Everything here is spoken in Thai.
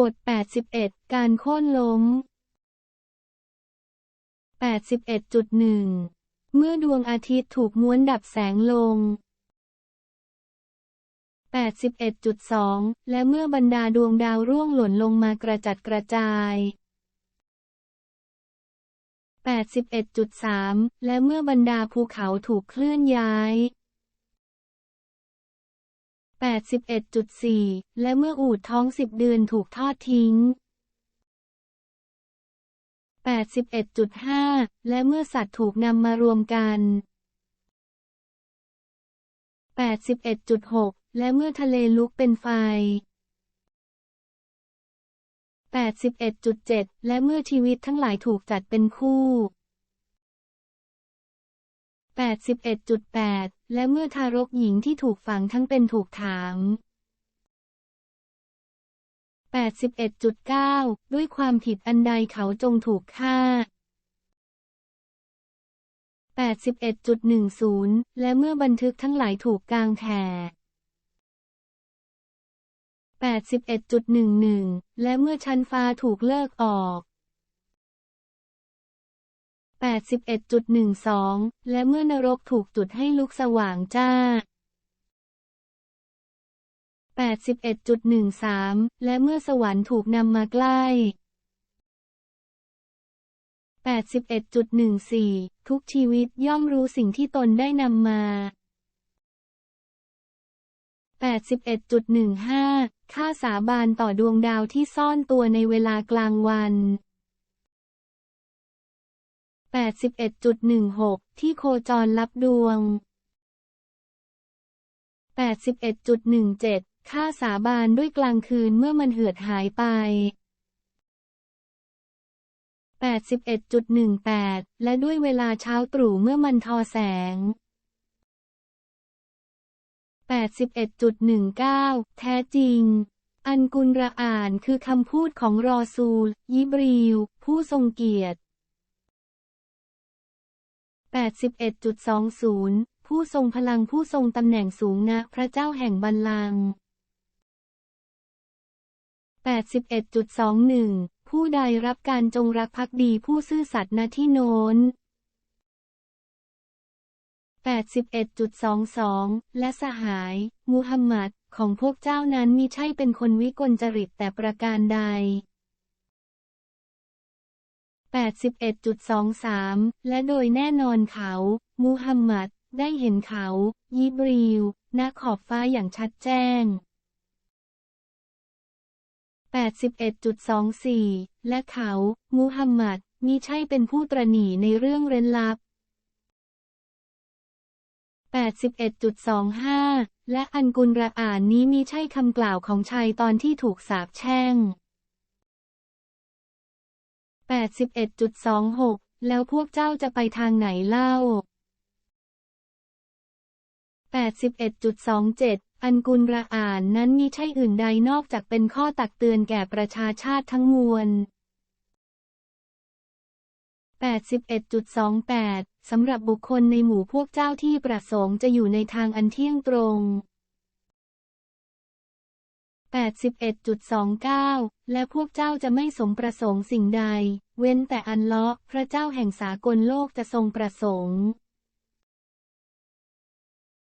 บท 81 การโค่นล้ม 81.1 เมื่อดวงอาทิตย์ถูกม้วนดับแสงลง 81.2 และเมื่อบรรดาดวงดาวร่วงหล่นลงมากระจัดกระจาย 81.3 และเมื่อบรรดาภูเขาถูกเคลื่อนย้าย 81.4 และเมื่ออูฐท้องสิบเดือนถูกทอดทิ้ง 81.5 และเมื่อสัตว์ถูกนำมารวมกัน 81.6 และเมื่อทะเลลุกเป็นไฟ 81.7 และเมื่อชีวิตทั้งหลายถูกจัดเป็นคู่ 81.8 และเมื่อทารกหญิงที่ถูกฝังทั้งเป็นถูกถาม 81.9 ด้วยความผิดอันใดเขาจงถูกฆ่า 81.10 และเมื่อบันทึกทั้งหลายถูกกางแผ่ 81.11 และเมื่อชั้นฟ้าถูกเลิกออก 81.12 และเมื่อนรกถูกจุดให้ลุกสว่างจ้า 81.13 และเมื่อสวรรค์ถูกนำมาใกล้ 81.14 ทุกชีวิตย่อมรู้สิ่งที่ตนได้นำมา 81.15 ข้าสาบานต่อดวงดาวที่ซ่อนตัวในเวลากลางวัน 81.16 ที่โคจรลับดวง 81.17ข้าสาบานด้วยกลางคืนเมื่อมันเหือดหายไป 81.18 และด้วยเวลาเช้าตรู่เมื่อมันทอแสง 81.19 แท้จริง อันกุลระอ่านคือคำพูดของรอซูล ยิบรีลผู้ทรงเกียรติ 81.20 ผู้ทรงพลังผู้ทรงตำแหน่งสูงนะพระเจ้าแห่งบัลลังก์81.21 ผู้ใดรับการจงรักภักดีผู้ซื่อสัตย์ณที่โน้น 81.22 และสหาย มูฮัมหมัดของพวกเจ้านั้นมิใช่เป็นคนวิกลจริตแต่ประการใด 81.23 และโดยแน่นอนเขา มูฮัมหมัด ได้เห็นเขา ยิบรีลณขอบฟ้าอย่างชัดแจ้ง 81.24 และเขา มูฮัมหมัด มิใช่เป็นผู้ตรณีในเรื่องเร้นลับ 81.25 และอันกุลระอ่านนี้มิใช่คำกล่าวของชายตอนที่ถูกสาปแช่ง 81.26 แล้วพวกเจ้าจะไปทางไหนเล่า 81.27 อันกุลระอ่านนั้นมิใช่อื่นใดนอกจากเป็นข้อตักเตือนแก่ประชาชาติทั้งมวล 81.28 สำหรับบุคคลในหมู่พวกเจ้าที่ประสงค์จะอยู่ในทางอันเที่ยงตรง 81.29 และพวกเจ้าจะไม่สมประสงค์สิ่งใด เว้นแต่อันเลาะพระเจ้าแห่งสากลโลกจะทรงประสงค์